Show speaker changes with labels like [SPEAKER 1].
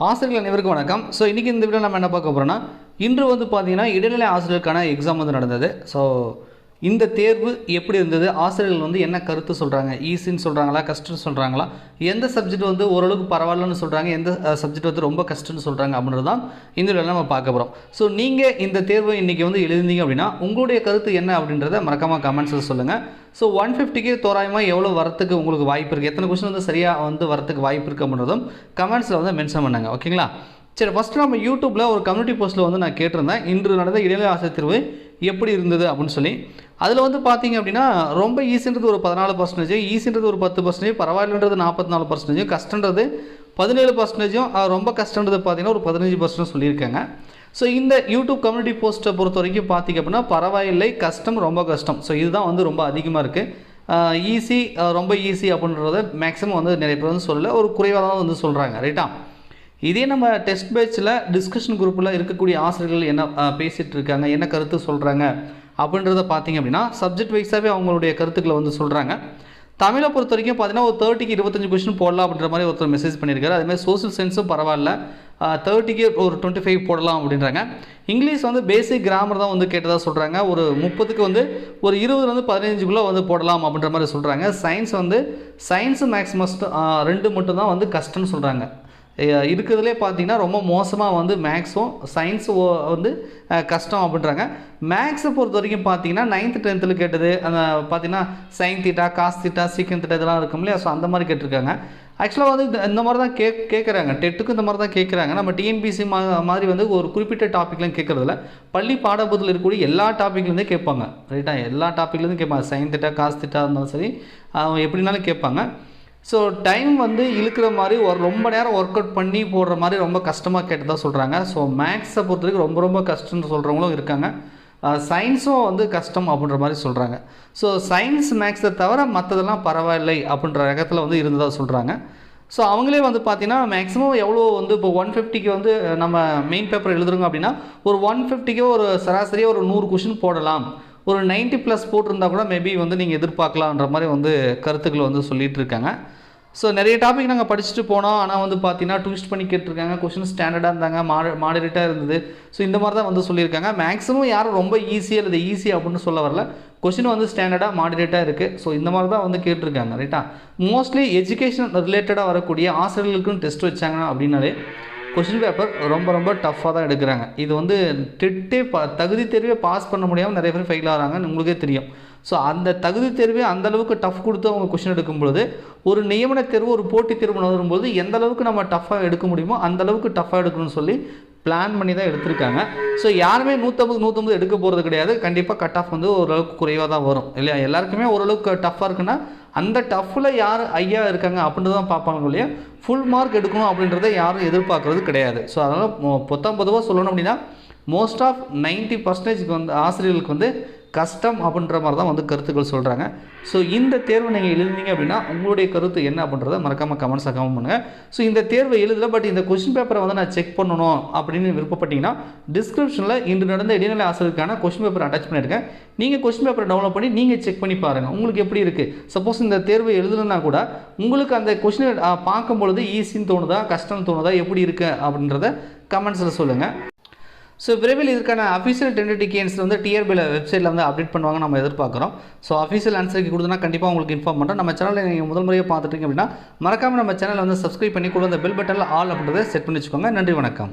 [SPEAKER 1] ஆசிரியர்கள் அனைவருக்கும் வணக்கம். ஸோ இன்றைக்கி இந்த வீடியோ நம்ம என்ன பார்க்க போகிறோம்னா இன்று வந்து பார்த்திங்கன்னா இடைநிலை ஆசிரியருக்கான எக்ஸாம் வந்து நடந்தது. ஸோ இந்த தேர்வு எப்படி இருந்தது? ஆசிரியர்கள் வந்து என்ன கருத்து சொல்கிறாங்க ஈஸின்னு சொல்கிறாங்களா கஷ்டம்னு சொல்கிறாங்களா எந்த சப்ஜெக்ட் வந்து ஓரளவுக்கு பரவாயில்லன்னு சொல்கிறாங்க எந்த சப்ஜெக்ட் வந்து ரொம்ப கஷ்டம்னு சொல்கிறாங்க அப்படின்றது தான் இந்த வீடியோவில் நம்ம பார்க்க போகிறோம் ஸோ நீங்கள் இந்த தேர்வு இன்றைக்கி வந்து எழுதிங்க அப்படின்னா உங்களுடைய கருத்து என்ன அப்படின்றத மறக்காமல் கமெண்ட்ஸில் சொல்லுங்கள் ஸோ ஒன் ஃபிஃப்டிக்கு தோராயமாக எவ்வளோ வரத்துக்கு உங்களுக்கு வாய்ப்பு இருக்குது எத்தனை கொஸ்டின் வந்து சரியாக வந்து வரத்துக்கு வாய்ப்பு இருக்குது அப்படின்றதும் கமெண்ட்ஸில் வந்து மென்ஷன் பண்ணுங்க. ஓகேங்களா சரி ஃபஸ்ட்டு நம்ம யூடியூப்பில் ஒரு கம்யூனிட்டி போஸ்ட்டில் வந்து நான் கேட்டிருந்தேன். இன்று நடந்த இடைநிலை ஆசிரியர் தேர்வு எப்படி இருந்தது அப்படின்னு சொல்லி. அதில் வந்து பார்த்தீங்க அப்படின்னா ரொம்ப ஈஸின்றது ஒரு பதினாலு பர்சன்டேஜ் ஈஸின்றது ஒரு பத்து பர்சன்டேஜ் பரவாயில்லன்றது நாற்பத்தி நாலு பர்சன்டேஜும் கஷ்டன்றது பதினேழு பர்சன்டேஜும் ரொம்ப கஷ்டன்றது பார்த்தீங்கன்னா ஒரு பதினஞ்சு பர்சன்ட் சொல்லியிருக்காங்க. ஸோ இந்த யூடியூப் கம்யூனிட்டி போஸ்ட்டை பொறுத்த வரைக்கும் பார்த்தீங்க அப்படின்னா பரவாயில்லை கஷ்டம் ரொம்ப கஷ்டம். ஸோ இதுதான் வந்து ரொம்ப அதிகமாக இருக்குது ஈஸி ரொம்ப ஈஸி அப்படின்றத மேக்ஸிமம் வந்து நிறைய பேர் வந்து சொல்லலை. ஒரு குறைவாக தான் வந்து சொல்கிறாங்க ரைட்டா இதே நம்ம டெஸ்ட் பேட்சில் டிஸ்கஷன் குரூப்பில் இருக்கக்கூடிய ஆசிரியர்கள் என்ன பேசிகிட்டு இருக்காங்க என்ன கருத்து சொல்கிறாங்க அப்படின்றத பார்த்தீங்க அப்படின்னா சப்ஜெக்ட் வைஸாகவே அவங்களுடைய கருத்துக்களை வந்து சொல்கிறாங்க தமிழை பொறுத்த வரைக்கும் பார்த்தீங்கன்னா ஒரு தேர்ட்டிக்கு இருபத்தஞ்சு கொஸ்டின் போடலாம் அப்படின்ற மாதிரி ஒருத்தர் மெசேஜ் பண்ணியிருக்காரு. அதேமாதிரி சோசியல் சயின்ஸும் பரவாயில்ல. தேர்ட்டிக்கு ஒரு டுவெண்ட்டி ஃபைவ் போடலாம் அப்படின்றாங்க. இங்கிலீஷ் வந்து பேசிக் கிராமர் தான் வந்து கேட்டதாக சொல்கிறாங்க ஒரு முப்பதுக்கு வந்து ஒரு இருபதுலேருந்து பதினஞ்சுக்குள்ளே வந்து போடலாம் அப்படின்ற மாதிரி சொல்கிறாங்க சயின்ஸ் வந்து சயின்ஸு மேக்ஸ் மஸ்ட் ரெண்டு மட்டும் தான் வந்து கஷ்டம்னு சொல்கிறாங்க இருக்கிறதுலே பார்த்தீங்கன்னா ரொம்ப மோசமாக வந்து மேக்ஸும் சயின்ஸும் வந்து கஷ்டம் அப்படின்றாங்க. மேக்ஸை பொறுத்த வரைக்கும் பார்த்தீங்கன்னா நைன்த்து டென்த்தில் கேட்டது அந்த பார்த்தீங்கன்னா சைன் தீட்டா காஸ் தீட்டா சீக்கிரம் தீட்டா இதெல்லாம் இருக்கும் இல்லையா? ஸோ அந்த மாதிரி கேட்டிருக்காங்க. ஆக்சுவலாக வந்து இந்த- இந்த மாதிரி தான் கே கேட்குறாங்க டெட்டுக்கு இந்த மாதிரி தான் கேட்குறாங்க நம்ம டிஎன்பிசி மா மாதிரி வந்து ஒரு குறிப்பிட்ட டாப்பிக்லாம் கேட்குறதில்ல பள்ளி பாடப்புத்தில் இருக்கக்கூடிய எல்லா டாப்பிக்லேருந்தே கேட்பாங்க. ரைட்டாக எல்லா டாப்பிக்லேருந்து கேட்பாங்க. சைன் திட்டா காசு திட்டா இருந்தாலும் சரி அவங்க எப்படினாலும் கேட்பாங்க. ஸோ டைம் வந்து இழுக்கிற மாதிரி ஒரு ரொம்ப நேரம் ஒர்க் அவுட் பண்ணி போடுற மாதிரி ரொம்ப கஷ்டமாக கேட்டதாக சொல்கிறாங்க ஸோ மேக்ஸை பொறுத்த வரைக்கும் ரொம்ப ரொம்ப கஷ்டம்னு சொல்கிறவங்களும் இருக்காங்க. சயின்ஸும் வந்து கஷ்டம் அப்படின்ற மாதிரி சொல்கிறாங்க ஸோ சயின்ஸ் மேக்ஸை தவிர மற்றதெல்லாம் பரவாயில்லை அப்படின்ற ரகத்தில் வந்து இருந்ததாக சொல்கிறாங்க ஸோ அவங்களே வந்து பார்த்தீங்கன்னா மேக்ஸிமம் எவ்வளோ வந்து இப்போ ஒன் ஃபிஃப்டிக்கு வந்து நம்ம மெயின் பேப்பர் எழுதுறோங்க அப்படின்னா ஒரு ஒன் ஃபிஃப்டிக்கே ஒரு சராசரியாக ஒரு நூறு கொஷின் போடலாம். ஒரு 90 ப்ளஸ் போட்டிருந்தா கூட மேபி வந்து நீங்கள் எதிர்பார்க்கலான்ற மாதிரி வந்து கருத்துக்களை வந்து சொல்லிட்டு இருக்காங்க ஸோ நிறைய டாபிக் நாங்கள் படிச்சுட்டு போனோம். ஆனால் வந்து பார்த்தீங்கன்னா ட்விஸ்ட் பண்ணி கேட்டிருக்காங்க. கொஷின் ஸ்டாண்டர்டாக இருந்தாங்க. மாட மாடரேட்டாக இருந்தது. ஸோ இந்த மாதிரி தான் வந்து சொல்லியிருக்காங்க. மேக்ஸிமம் யாரும் ரொம்ப ஈஸியாக இல்லை ஈஸி அப்படின்னு சொல்ல வரல. கொஷின் வந்து ஸ்டாண்டர்டாக மாடரேட்டாக இருக்குது ஸோ இந்த மாதிரி தான் வந்து கேட்டிருக்காங்க. ரைட்டா மோஸ்ட்லி எஜுகேஷன் ரிலேட்டடாக வரக்கூடிய ஆசிரியர்களுக்கும் டெஸ்ட் வச்சாங்க அப்படின்னாலே கொஷின் பேப்பர் ரொம்ப ரொம்ப டஃப்பாக தான் எடுக்கிறாங்க. இது வந்து டெட்டே பா தகுதி தேர்வே பாஸ் பண்ண முடியாமல் நிறைய பேர் ஃபெயில் ஆகிறாங்கன்னு உங்களுக்கே தெரியும். ஸோ அந்த தகுதி தேர்வே அந்தளவுக்கு டஃப் கொடுத்து அவங்க கொஷின் எடுக்கும்பொழுது ஒரு நியமன தேர்வு ஒரு போட்டித் தேர்வு வரும்போது எந்த அளவுக்கு நம்ம டஃப்பாக எடுக்க முடியுமோ அந்த அளவுக்கு டஃப்பாக எடுக்கணும்னு சொல்லி பிளான் பண்ணி தான் எடுத்திருக்காங்க. ஸோ யாருமே நூற்றம்பது நூற்றம்பது எடுக்க போகிறது கிடையாது. கண்டிப்பாக கட் ஆஃப் வந்து ஓரளவுக்கு குறைவாக தான் வரும். இல்லையா? எல்லாருக்குமே ஓரளவுக்கு டஃப்பாக இருக்குன்னா அந்த டஃப்பில் யார் ஐயா இருக்காங்க அப்படின்றது தான் பார்ப்பாங்க இல்லையா ஃபுல் மார்க் எடுக்கணும் அப்படின்றத யாரும் எதிர்பார்க்கறது கிடையாது. ஸோ அதனால் பொத்தாம் பொதுவாக சொல்லணும் அப்படின்னா மோஸ்ட் ஆஃப் 90% பர்சன்டேஜ்க்கு வந்து ஆசிரியர்களுக்கு வந்து கஷ்டம் அப்படின்ற மாதிரி தான் வந்து கருத்துக்கள் சொல்கிறாங்க ஸோ இந்த தேர்வை நீங்கள் எழுதுனீங்க அப்படின்னா உங்களுடைய கருத்து என்ன அப்படின்றத மறக்காமல் கமெண்ட்ஸாக கமெண்ட் பண்ணுங்கள் ஸோ இந்த தேர்வை எழுதல பட் இந்த கொஸ்டின் பேப்பரை வந்து நான் செக் பண்ணணும் அப்படின்னு விருப்பப்பட்டீங்கன்னா டிஸ்கிரிப்ஷனில் இன்று நடந்த இடைநிலை ஆசிரியருக்கான கொஸ்டின் பேப்பர் அட்டாச் பண்ணியிருக்கேன். நீங்கள் கொஸ்டின் பேப்பரை டவுன்லோட் பண்ணி நீங்கள் செக் பண்ணி பாருங்கள் உங்களுக்கு எப்படி இருக்குது சப்போஸ் இந்த தேர்வை எழுதணுன்னா கூட உங்களுக்கு அந்த கொஸ்டினை பார்க்கும் பொழுது ஈஸின்னு தோணுதா கஷ்டம்னு தோணுதா எப்படி இருக்குது அப்படின்றத கமெண்ட்ஸில் சொல்லுங்கள் ஸோ விரைவில் இதற்கான அஃபிஷியல் டென்டேட்டிவ் ஆன்சர் வந்து டிஆர்பியில் வெப்சைட்டில் வந்து அப்டேட் பண்ணுவாங்க நம்ம எதிர்பார்க்குறோம். ஸோ அஃபிஷியல் ஆன்சருக்கு கொடுத்தனா கண்டிப்பாக உங்களுக்கு இன்ஃபார்ம் பண்ணுறோம் நம்ம சேனலில் நீங்கள் முதல் முறையாக பார்த்துட்டீங்க அப்படின்னா மறக்காமல் நம்ம சேனலை வந்து சப்ஸ்கிரைப் பண்ணி கூட அந்த பெல் பட்டனில் ஆல் அப்படின்றத செட் பண்ணி வச்சுக்கோங்க. நன்றி வணக்கம்.